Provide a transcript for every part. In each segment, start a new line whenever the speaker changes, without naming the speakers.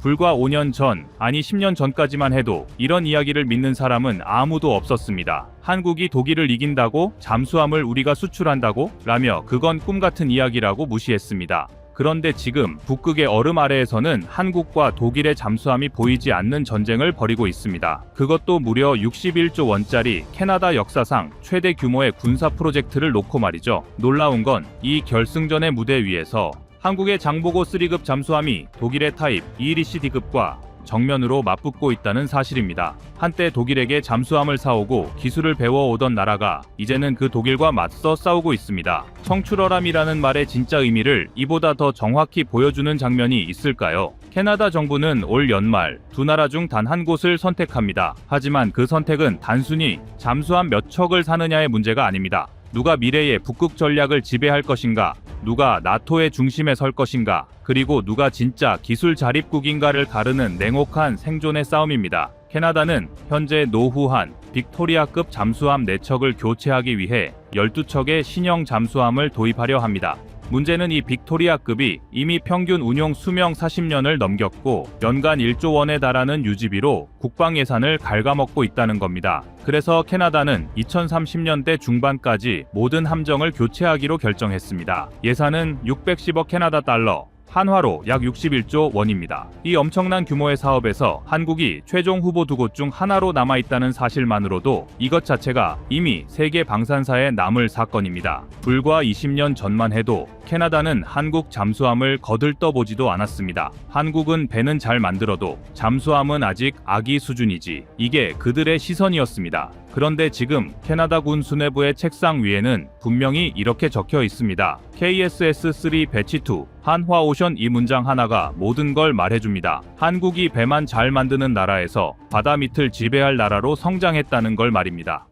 불과 5년 전, 아니 10년 전까지만 해도 이런 이야기를 믿는 사람은 아무도 없었습니다. 한국이 독일을 이긴다고 잠수함을 우리가 수출한다고? 라며 그건 꿈 같은 이야기라고 무시했습니다. 그런데 지금 북극의 얼음 아래에서는 한국과 독일의 잠수함이 보이지 않는 전쟁을 벌이고 있습니다. 그것도 무려 61조 원짜리 캐나다 역사상 최대 규모의 군사 프로젝트를 놓고 말이죠. 놀라운 건 이 결승전의 무대 위에서 한국의 장보고 3급 잠수함이 독일의 타입 이리시 D급과 정면으로 맞붙고 있다는 사실입니다. 한때 독일에게 잠수함을 사오고 기술을 배워오던 나라가 이제는 그 독일과 맞서 싸우고 있습니다. 청출어람이라는 말의 진짜 의미를 이보다 더 정확히 보여주는 장면이 있을까요? 캐나다 정부는 올 연말 두 나라 중 단 한 곳을 선택합니다. 하지만 그 선택은 단순히 잠수함 몇 척을 사느냐의 문제가 아닙니다. 누가 미래의 북극 전략을 지배할 것인가? 누가 나토의 중심에 설 것인가? 그리고 누가 진짜 기술 자립국인가를 가르는 냉혹한 생존의 싸움입니다. 캐나다는 현재 노후한 빅토리아급 잠수함 4척을 교체하기 위해 12척의 신형 잠수함을 도입하려 합니다. 문제는 이 빅토리아급이 이미 평균 운용 수명 40년을 넘겼고 연간 1조 원에 달하는 유지비로 국방 예산을 갉아먹고 있다는 겁니다. 그래서 캐나다는 2030년대 중반까지 모든 함정을 교체하기로 결정했습니다. 예산은 610억 캐나다 달러, 한화로 약 61조 원입니다. 이 엄청난 규모의 사업에서 한국이 최종 후보 두 곳 중 하나로 남아있다는 사실만으로도 이것 자체가 이미 세계 방산사에 남을 사건입니다. 불과 20년 전만 해도 캐나다는 한국 잠수함을 거들떠보지도 않았습니다. 한국은 배는 잘 만들어도 잠수함은 아직 아기 수준이지. 이게 그들의 시선이었습니다. 그런데 지금 캐나다 군 수뇌부의 책상 위에는 분명히 이렇게 적혀 있습니다. KSS-3 배치2 한화 오션 이 문장 하나가 모든 걸 말해줍니다. 한국이 배만 잘 만드는 나라에서 바다 밑을 지배할 나라로 성장했다는 걸 말입니다.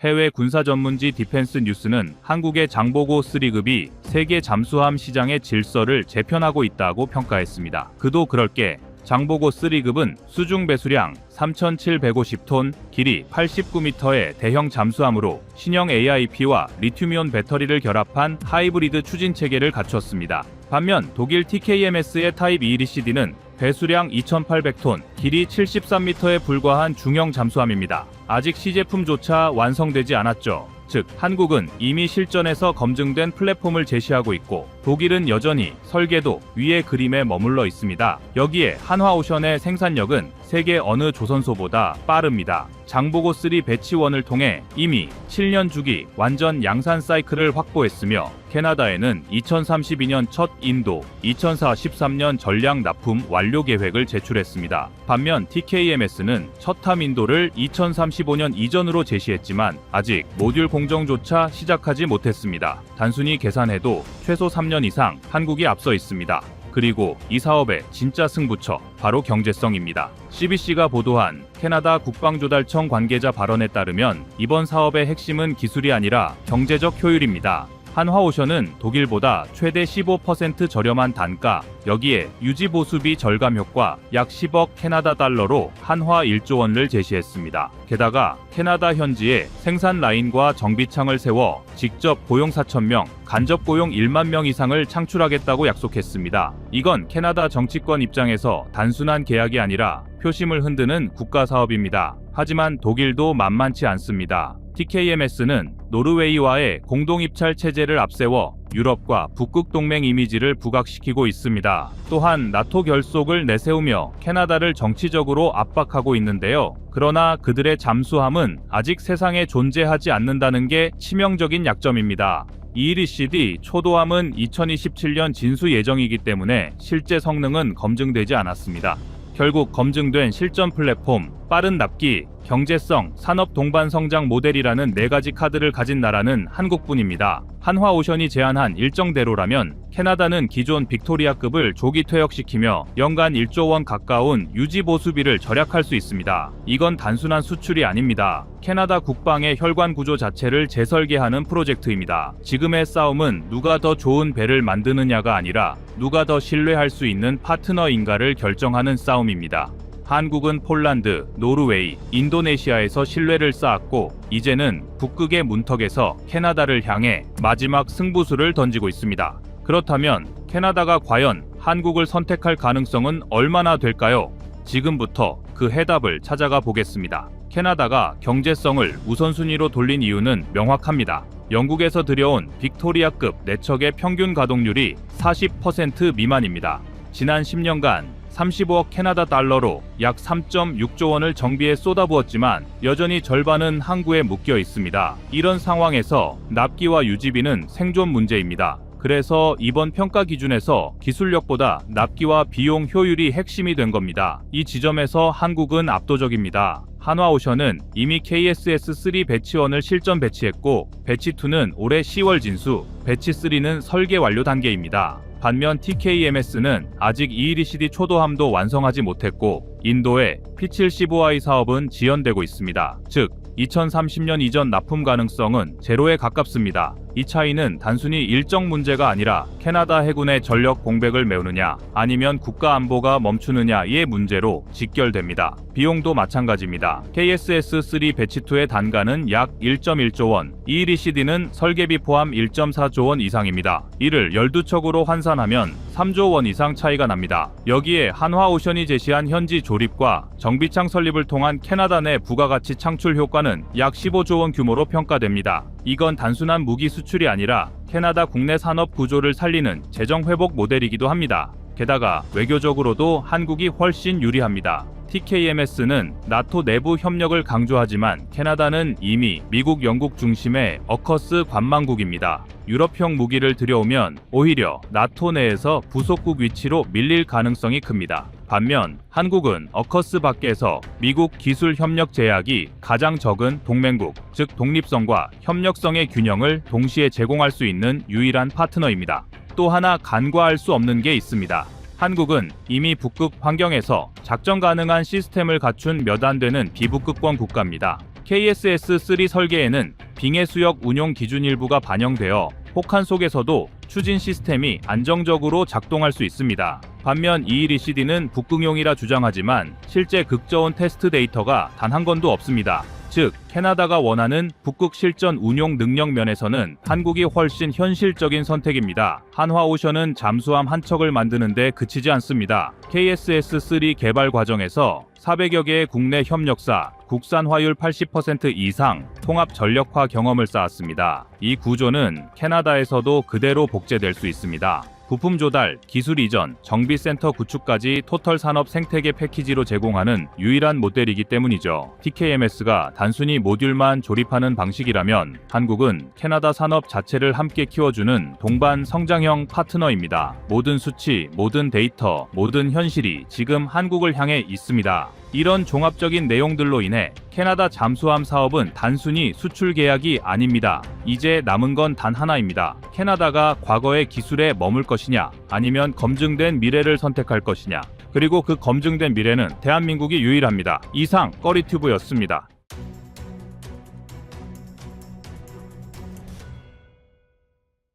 해외 군사 전문지 디펜스 뉴스는 한국의 장보고 3급이 세계 잠수함 시장의 질서를 재편하고 있다고 평가했습니다. 그도 그럴 게 장보고 3급은 수중 배수량 3,750톤, 길이 89m의 대형 잠수함으로 신형 AIP와 리튬이온 배터리를 결합한 하이브리드 추진 체계를 갖췄습니다. 반면 독일 TKMS의 타입 2 리시디는 배수량 2,800톤, 길이 73m에 불과한 중형 잠수함입니다. 아직 시제품조차 완성되지 않았죠. 즉, 한국은 이미 실전에서 검증된 플랫폼을 제시하고 있고, 독일은 여전히 설계도 위의 그림에 머물러 있습니다. 여기에 한화오션의 생산력은 세계 어느 조선소보다 빠릅니다. 장보고 3 배치원을 통해 이미 7년 주기 완전 양산 사이클을 확보했으며 캐나다에는 2032년 첫 인도, 2043년 전량 납품 완료 계획을 제출했습니다. 반면 TKMS는 첫탐 인도를 2035년 이전으로 제시했지만 아직 모듈 공정조차 시작하지 못했습니다. 단순히 계산해도 최소 3년 이상 한국이 앞서 있습니다. 그리고 이 사업의 진짜 승부처 바로 경제성입니다. CBC가 보도한 캐나다 국방조달청 관계자 발언에 따르면 이번 사업의 핵심은 기술이 아니라 경제적 효율입니다. 한화오션은 독일보다 최대 15% 저렴한 단가, 여기에 유지 보수비 절감 효과 약 10억 캐나다 달러로 한화 1조 원을 제시했습니다. 게다가 캐나다 현지에 생산 라인과 정비창을 세워 직접 고용 4천명, 간접 고용 1만 명 이상을 창출하겠다고 약속했습니다. 이건 캐나다 정치권 입장에서 단순한 계약이 아니라 표심을 흔드는 국가 사업입니다. 하지만 독일도 만만치 않습니다. TKMS는 노르웨이와의 공동 입찰 체제를 앞세워 유럽과 북극 동맹 이미지를 부각시키고 있습니다. 또한 나토 결속을 내세우며 캐나다를 정치적으로 압박하고 있는데요. 그러나 그들의 잠수함은 아직 세상에 존재하지 않는다는 게 치명적인 약점입니다. 이리시디 초도함은 2027년 진수 예정이기 때문에 실제 성능은 검증되지 않았습니다. 결국 검증된 실전 플랫폼, 빠른 납기, 경제성, 산업 동반 성장 모델이라는 네 가지 카드를 가진 나라는 한국뿐입니다. 한화오션이 제안한 일정대로라면 캐나다는 기존 빅토리아급을 조기 퇴역시키며 연간 1조 원 가까운 유지 보수비를 절약할 수 있습니다. 이건 단순한 수출이 아닙니다. 캐나다 국방의 혈관 구조 자체를 재설계하는 프로젝트입니다. 지금의 싸움은 누가 더 좋은 배를 만드느냐가 아니라 누가 더 신뢰할 수 있는 파트너인가를 결정하는 싸움입니다. 한국은 폴란드, 노르웨이, 인도네시아에서 신뢰를 쌓았고 이제는 북극의 문턱에서 캐나다를 향해 마지막 승부수를 던지고 있습니다. 그렇다면 캐나다가 과연 한국을 선택할 가능성은 얼마나 될까요? 지금부터 그 해답을 찾아가 보겠습니다. 캐나다가 경제성을 우선순위로 돌린 이유는 명확합니다. 영국에서 들여온 빅토리아급 내척의 평균 가동률이 40% 미만입니다. 지난 10년간 35억 캐나다 달러로 약 3.6조 원을 정비에 쏟아부었지만 여전히 절반은 항구에 묶여 있습니다. 이런 상황에서 납기와 유지비는 생존 문제입니다. 그래서 이번 평가 기준에서 기술력보다 납기와 비용 효율이 핵심이 된 겁니다. 이 지점에서 한국은 압도적입니다. 한화오션은 이미 KSS-3 배치 1을 실전 배치했고 배치 2는 올해 10월 진수, 배치 3는 설계 완료 단계입니다. 반면 TKMS는 아직 ELCD 초도함도 완성하지 못했고 인도의 P75i 사업은 지연되고 있습니다. 즉 2030년 이전 납품 가능성은 제로에 가깝습니다. 이 차이는 단순히 일정 문제가 아니라 캐나다 해군의 전력 공백을 메우느냐 아니면 국가 안보가 멈추느냐의 문제로 직결됩니다. 비용도 마찬가지입니다. KSS-3 배치2의 단가는 약 1.1조 원, ELCD는 설계비 포함 1.4조 원 이상입니다. 이를 12척으로 환산하면 3조 원 이상 차이가 납니다. 여기에 한화오션이 제시한 현지 조립과 정비창 설립을 통한 캐나다 내 부가가치 창출 효과는 약 15조 원 규모로 평가됩니다. 이건 단순한 무기 수출이 아니라 캐나다 국내 산업 구조를 살리는 재정 회복 모델이기도 합니다. 게다가 외교적으로도 한국이 훨씬 유리합니다. TKMS는 나토 내부 협력을 강조하지만 캐나다는 이미 미국, 영국 중심의 어커스 관망국입니다. 유럽형 무기를 들여오면 오히려 나토 내에서 부속국 위치로 밀릴 가능성이 큽니다. 반면 한국은 어커스 밖에서 미국 기술 협력 제약이 가장 적은 동맹국, 즉 독립성과 협력성의 균형을 동시에 제공할 수 있는 유일한 파트너입니다. 또 하나 간과할 수 없는 게 있습니다. 한국은 이미 북극 환경에서 작전 가능한 시스템을 갖춘 몇 안 되는 비북극권 국가입니다. KSS-3 설계에는 빙해 수역 운용 기준 일부가 반영되어 혹한 속에서도 추진 시스템이 안정적으로 작동할 수 있습니다. 반면 ELCD는 북극용이라 주장하지만 실제 극저온 테스트 데이터가 단 한 건도 없습니다. 즉, 캐나다가 원하는 북극 실전 운용 능력 면에서는 한국이 훨씬 현실적인 선택입니다. 한화오션은 잠수함 한 척을 만드는데 그치지 않습니다. KSS-3 개발 과정에서 400여 개의 국내 협력사, 국산화율 80% 이상, 통합 전력화 경험을 쌓았습니다. 이 구조는 캐나다에서도 그대로 복제될 수 있습니다. 부품 조달, 기술 이전, 정비센터 구축까지 토털 산업 생태계 패키지로 제공하는 유일한 모델이기 때문이죠. TKMS가 단순히 모듈만 조립하는 방식이라면 한국은 캐나다 산업 자체를 함께 키워주는 동반 성장형 파트너입니다. 모든 수치, 모든 데이터, 모든 현실이 지금 한국을 향해 있습니다. 이런 종합적인 내용들로 인해 캐나다 잠수함 사업은 단순히 수출 계약이 아닙니다. 이제 남은 건 단 하나입니다. 캐나다가 과거의 기술에 머물 것이냐, 아니면 검증된 미래를 선택할 것이냐. 그리고 그 검증된 미래는 대한민국이 유일합니다. 이상 꺼리튜브였습니다.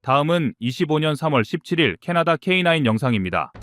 다음은 25년 3월 17일 캐나다 K9 영상입니다.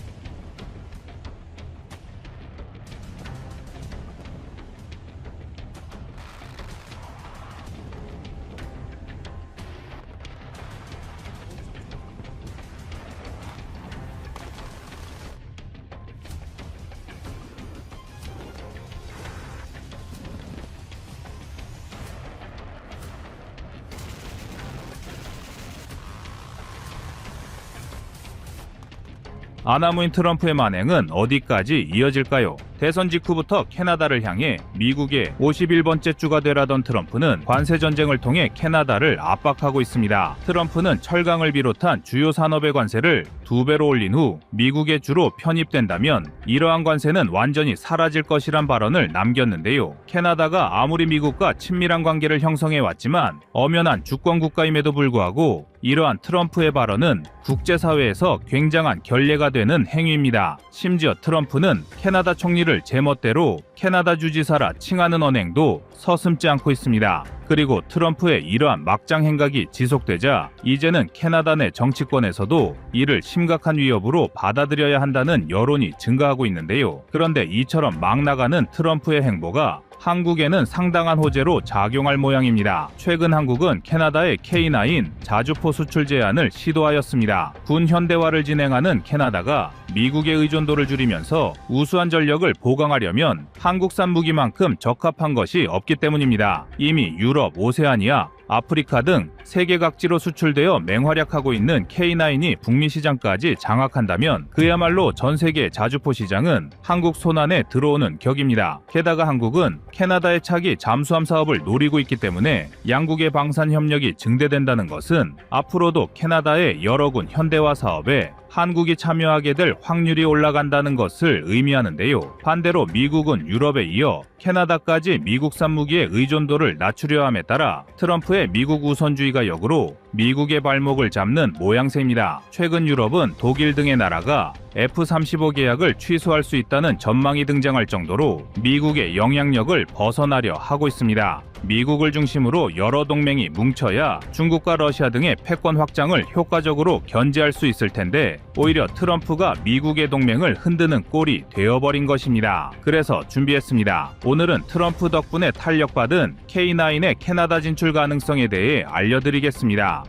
아나무인 트럼프의 만행은 어디까지 이어질까요? 대선 직후부터 캐나다를 향해 미국의 51번째 주가 되라던 트럼프는 관세 전쟁을 통해 캐나다를 압박하고 있습니다. 트럼프는 철강을 비롯한 주요 산업의 관세를 두 배로 올린 후 미국의 주로 편입된다면 이러한 관세는 완전히 사라질 것이란 발언을 남겼는데요. 캐나다가 아무리 미국과 친밀한 관계를 형성해 왔지만 엄연한 주권 국가임에도 불구하고 이러한 트럼프의 발언은 국제사회에서 굉장한 결례가 되는 행위입니다. 심지어 트럼프는 캐나다 총리를 제멋대로 캐나다 주지사라 칭하는 언행도 서슴지 않고 있습니다. 그리고 트럼프의 이러한 막장 행각이 지속되자 이제는 캐나다 내 정치권에서도 이를 심각한 위협으로 받아들여야 한다는 여론이 증가하고 있는데요. 그런데 이처럼 막 나가는 트럼프의 행보가 한국에는 상당한 호재로 작용할 모양입니다. 최근 한국은 캐나다의 K9 자주포 수출 제한을 시도하였습니다. 군 현대화를 진행하는 캐나다가 미국의 의존도를 줄이면서 우수한 전력을 보강하려면 한국산 무기만큼 적합한 것이 없기 때문입니다. 이미 유럽, 오세아니아, 아프리카 등 세계 각지로 수출되어 맹활약하고 있는 K9이 북미 시장까지 장악한다면 그야말로 전 세계 자주포 시장은 한국 손안에 들어오는 격입니다. 게다가 한국은 캐나다의 차기 잠수함 사업을 노리고 있기 때문에 양국의 방산 협력이 증대된다는 것은 앞으로도 캐나다의 여러 군 현대화 사업에 한국이 참여하게 될 확률이 올라간다는 것을 의미하는데요. 반대로 미국은 유럽에 이어 캐나다까지 미국산 무기의 의존도를 낮추려 함에 따라 트럼프의 미국 우선주의가 역으로 미국의 발목을 잡는 모양새입니다. 최근 유럽은 독일 등의 나라가 F-35 계약을 취소할 수 있다는 전망이 등장할 정도로 미국의 영향력을 벗어나려 하고 있습니다. 미국을 중심으로 여러 동맹이 뭉쳐야 중국과 러시아 등의 패권 확장을 효과적으로 견제할 수 있을 텐데 오히려 트럼프가 미국의 동맹을 흔드는 꼴이 되어버린 것입니다. 그래서 준비했습니다. 오늘은 트럼프 덕분에 탄력받은 K9의 캐나다 진출 가능성에 대해 알려드리겠습니다.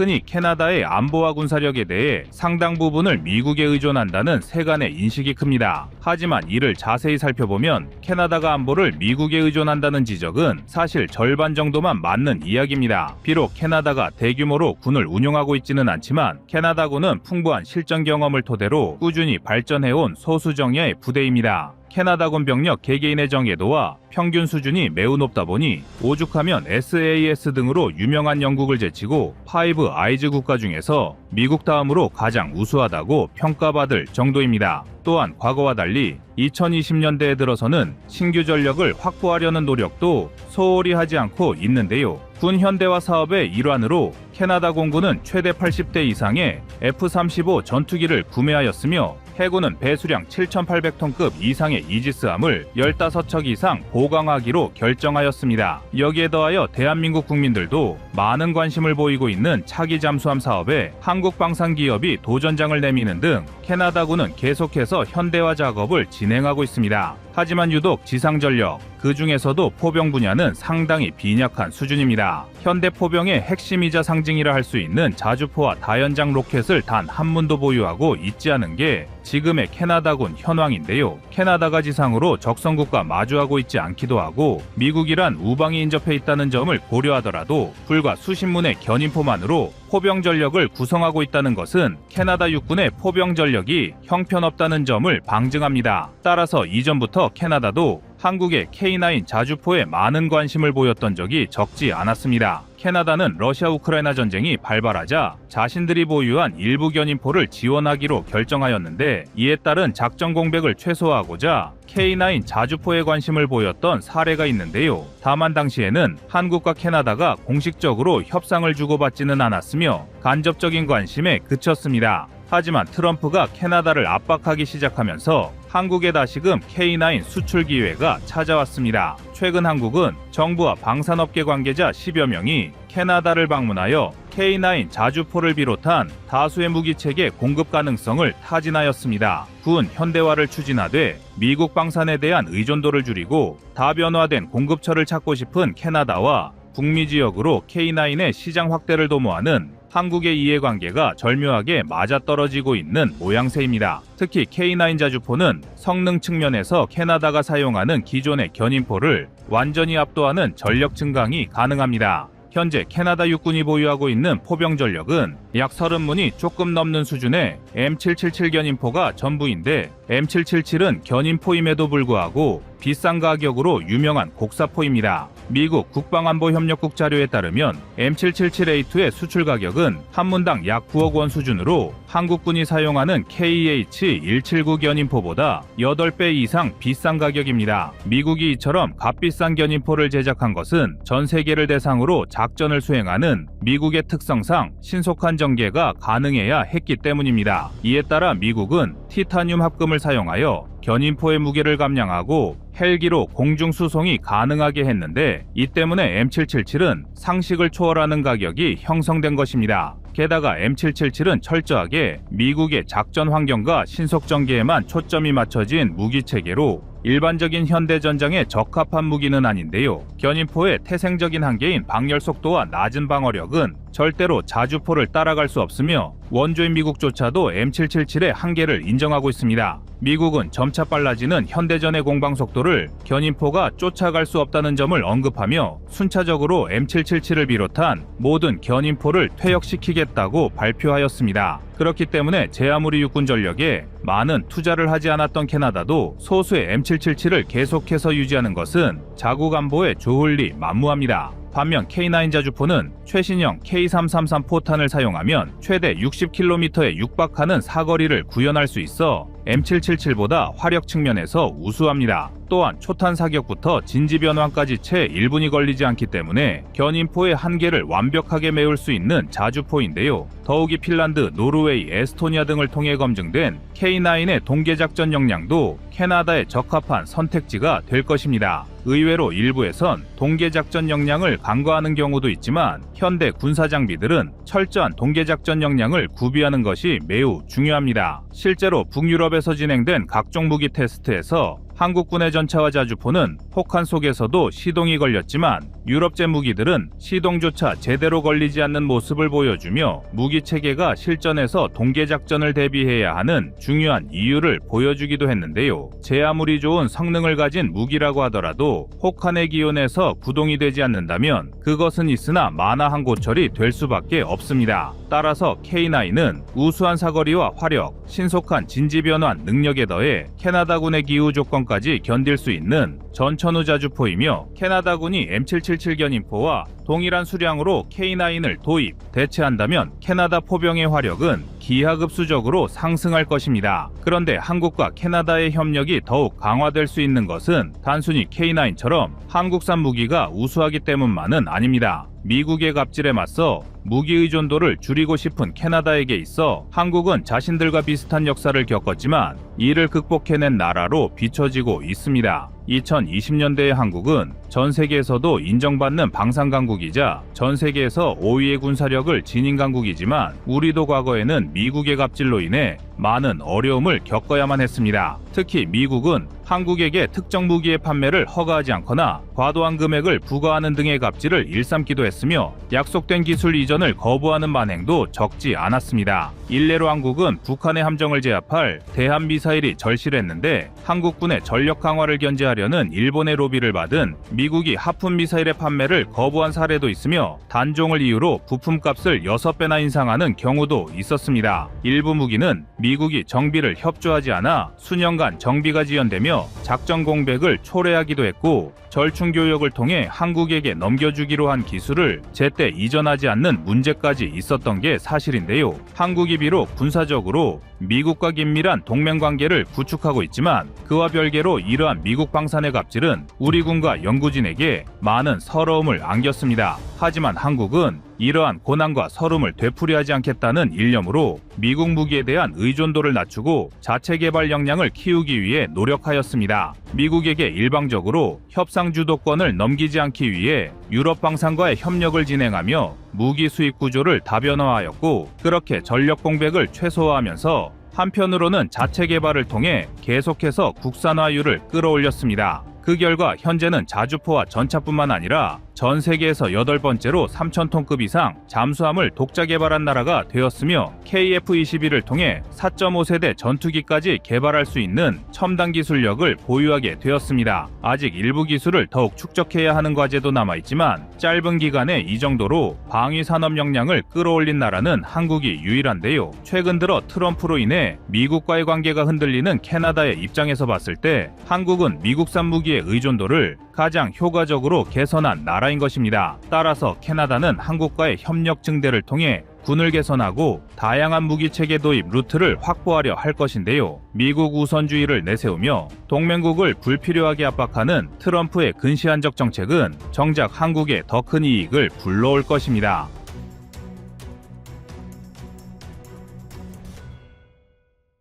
흔히 캐나다의 안보와 군사력에 대해 상당 부분을 미국에 의존한다는 세간의 인식이 큽니다. 하지만 이를 자세히 살펴보면 캐나다가 안보를 미국에 의존한다는 지적은 사실 절반 정도만 맞는 이야기입니다. 비록 캐나다가 대규모로 군을 운용하고 있지는 않지만 캐나다군은 풍부한 실전 경험을 토대로 꾸준히 발전해온 소수 정예의 부대입니다. 캐나다 군 병력 개개인의 정예도와 평균 수준이 매우 높다 보니 오죽하면 SAS 등으로 유명한 영국을 제치고 파이브 아이즈 국가 중에서 미국 다음으로 가장 우수하다고 평가받을 정도입니다. 또한 과거와 달리 2020년대에 들어서는 신규 전력을 확보하려는 노력도 소홀히 하지 않고 있는데요. 군 현대화 사업의 일환으로 캐나다 공군은 최대 80대 이상의 F-35 전투기를 구매하였으며 해군은 배수량 7,800톤급 이상의 이지스함을 15척 이상 보강하기로 결정하였습니다. 여기에 더하여 대한민국 국민들도 많은 관심을 보이고 있는 차기 잠수함 사업에 한국 방산 기업이 도전장을 내미는 등 캐나다군은 계속해서 현대화 작업을 진행하고 있습니다. 하지만 유독 지상전력, 그 중에서도 포병 분야는 상당히 빈약한 수준입니다. 현대 포병의 핵심이자 상징이라 할 수 있는 자주포와 다연장 로켓을 단 한 문도 보유하고 있지 않은 게 지금의 캐나다군 현황인데요. 캐나다가 지상으로 적성국과 마주하고 있지 않기도 하고 미국이란 우방이 인접해 있다는 점을 고려하더라도 불과 수십 문의 견인포만으로 포병 전력을 구성하고 있다는 것은 캐나다 육군의 포병 전력이 형편없다는 점을 방증합니다. 따라서 이전부터 캐나다도 한국의 K9 자주포에 많은 관심을 보였던 적이 적지 않았습니다. 캐나다는 러시아 우크라이나 전쟁이 발발하자 자신들이 보유한 일부 견인포를 지원하기로 결정하였는데 이에 따른 작전 공백을 최소화하고자 K9 자주포에 관심을 보였던 사례가 있는데요. 다만 당시에는 한국과 캐나다가 공식적으로 협상을 주고받지는 않았으며 간접적인 관심에 그쳤습니다. 하지만 트럼프가 캐나다를 압박하기 시작하면서 한국에 다시금 K9 수출 기회가 찾아왔습니다. 최근 한국은 정부와 방산업계 관계자 10여 명이 캐나다를 방문하여 K9 자주포를 비롯한 다수의 무기체계 공급 가능성을 타진하였습니다. 군 현대화를 추진하되 미국 방산에 대한 의존도를 줄이고 다변화된 공급처를 찾고 싶은 캐나다와 북미 지역으로 K9의 시장 확대를 도모하는 한국의 이해관계가 절묘하게 맞아떨어지고 있는 모양새입니다. 특히 K9 자주포는 성능 측면에서 캐나다가 사용하는 기존의 견인포를 완전히 압도하는 전력 증강이 가능합니다. 현재 캐나다 육군이 보유하고 있는 포병 전력은 약 30문이 조금 넘는 수준의 M777 견인포가 전부인데 M777은 견인포임에도 불구하고 비싼 가격으로 유명한 곡사포입니다. 미국 국방안보협력국 자료에 따르면 M777A2의 수출 가격은 한 문당 약 9억 원 수준으로 한국군이 사용하는 KH-179 견인포보다 8배 이상 비싼 가격입니다. 미국이 이처럼 값비싼 견인포를 제작한 것은 전 세계를 대상으로 작전을 수행하는 미국의 특성상 신속한 전개가 가능해야 했기 때문입니다. 이에 따라 미국은 티타늄 합금을 사용하여 견인포의 무게를 감량하고 헬기로 공중 수송이 가능하게 했는데 이 때문에 M777은 상식을 초월하는 가격이 형성된 것입니다. 게다가 M777은 철저하게 미국의 작전 환경과 신속 전개에만 초점이 맞춰진 무기 체계로 일반적인 현대 전장에 적합한 무기는 아닌데요. 견인포의 태생적인 한계인 방열 속도와 낮은 방어력은 절대로 자주포를 따라갈 수 없으며 원조인 미국조차도 M777의 한계를 인정하고 있습니다. 미국은 점차 빨라지는 현대전의 공방 속도를 견인포가 쫓아갈 수 없다는 점을 언급하며 순차적으로 M777을 비롯한 모든 견인포를 퇴역시키겠다고 발표하였습니다. 그렇기 때문에 제 아무리 육군 전력에 많은 투자를 하지 않았던 캐나다도 소수의 M777을 계속해서 유지하는 것은 자국 안보에 좋을 리 만무합니다. 반면 K9 자주포는 최신형 K333 포탄을 사용하면 최대 60km에 육박하는 사거리를 구현할 수 있어 M777보다 화력 측면에서 우수합니다. 또한 초탄 사격부터 진지 변환까지 채 1분이 걸리지 않기 때문에 견인포의 한계를 완벽하게 메울 수 있는 자주포인데요. 더욱이 핀란드, 노르웨이, 에스토니아 등을 통해 검증된 K9의 동계작전 역량도 캐나다에 적합한 선택지가 될 것입니다. 의외로 일부에선 동계작전 역량을 간과하는 경우도 있지만 현대 군사 장비들은 철저한 동계작전 역량을 구비하는 것이 매우 중요합니다. 실제로 북유럽 에서 진행된 각종 무기 테스트에서 한국군의 전차와 자주포는 폭한 속에서도 시동이 걸렸지만 유럽제 무기들은 시동조차 제대로 걸리지 않는 모습을 보여주며 무기 체계가 실전에서 동계 작전을 대비해야 하는 중요한 이유를 보여주기도 했는데요. 제 아무리 좋은 성능을 가진 무기라고 하더라도 혹한의 기온에서 구동이 되지 않는다면 그것은 있으나 만화 한 고철이 될 수밖에 없습니다. 따라서 K9은 우수한 사거리와 화력, 신속한 진지 변환 능력에 더해 캐나다군의 기후 조건 까지 견딜 수 있는 전천후 자주포이며 캐나다군이 M777 견인포와 동일한 수량으로 K9을 도입, 대체한다면 캐나다 포병의 화력은 기하급수적으로 상승할 것입니다. 그런데 한국과 캐나다의 협력이 더욱 강화될 수 있는 것은 단순히 K9처럼 한국산 무기가 우수하기 때문만은 아닙니다. 미국의 갑질에 맞서 무기 의존도를 줄이고 싶은 캐나다에게 있어 한국은 자신들과 비슷한 역사를 겪었지만 이를 극복해낸 나라로 비춰지고 있습니다. 2020년대의 한국은 전 세계에서도 인정받는 방산 강국이자 전 세계에서 5위의 군사력을 지닌 강국이지만 우리도 과거에는 미국의 갑질로 인해 많은 어려움을 겪어야만 했습니다. 특히 미국은 한국에게 특정 무기의 판매를 허가하지 않거나 과도한 금액을 부과하는 등의 갑질을 일삼기도 했으며 약속된 기술 이전을 거부하는 만행도 적지 않았습니다. 일례로 한국은 북한의 함정을 제압할 대한 미사일이 절실했는데 한국군의 전력 강화를 견제하려 는 일본의 로비를 받은 미국이 하푼 미사일의 판매를 거부한 사례도 있으며 단종을 이유로 부품값을 6배나 인상하는 경우도 있었습니다. 일부 무기는 미국이 정비를 협조하지 않아 수년간 정비가 지연되며 작전 공백을 초래하기도 했고 절충 교역을 통해 한국에게 넘겨주기로 한 기술을 제때 이전하지 않는 문제까지 있었던 게 사실인데요. 한국이 비록 군사적으로 미국과 긴밀한 동맹 관계를 구축하고 있지만 그와 별개로 이러한 미국 방 산의 갑질은 우리 군과 연구진에게 많은 서러움을 안겼습니다. 하지만 한국은 이러한 고난과 서름을 되풀이하지 않겠다는 일념으로 미국 무기에 대한 의존도를 낮추고 자체 개발 역량을 키우기 위해 노력하였습니다. 미국에게 일방적으로 협상 주도권을 넘기지 않기 위해 유럽 방산과의 협력을 진행하며 무기 수입 구조를 다변화하였고 그렇게 전력 공백을 최소화하면서 한편으로는 자체 개발을 통해 계속해서 국산화율을 끌어올렸습니다. 그 결과 현재는 자주포와 전차뿐만 아니라 전 세계에서 여덟 번째로 3,000톤급 이상 잠수함을 독자 개발한 나라가 되었으며 KF-21을 통해 4.5세대 전투기까지 개발할 수 있는 첨단 기술력을 보유하게 되었습니다. 아직 일부 기술을 더욱 축적해야 하는 과제도 남아있지만 짧은 기간에 이 정도로 방위 산업 역량을 끌어올린 나라는 한국이 유일한데요. 최근 들어 트럼프로 인해 미국과의 관계가 흔들리는 캐나다의 입장에서 봤을 때 한국은 미국산 무기의 의존도를 가장 효과적으로 개선한 나라인 것입니다. 따라서 캐나다는 한국과의 협력 증대를 통해 군을 개선하고 다양한 무기 체계 도입 루트를 확보하려 할 것인데요. 미국 우선주의를 내세우며 동맹국을 불필요하게 압박하는 트럼프의 근시안적 정책은 정작 한국에 더 큰 이익을 불러올 것입니다.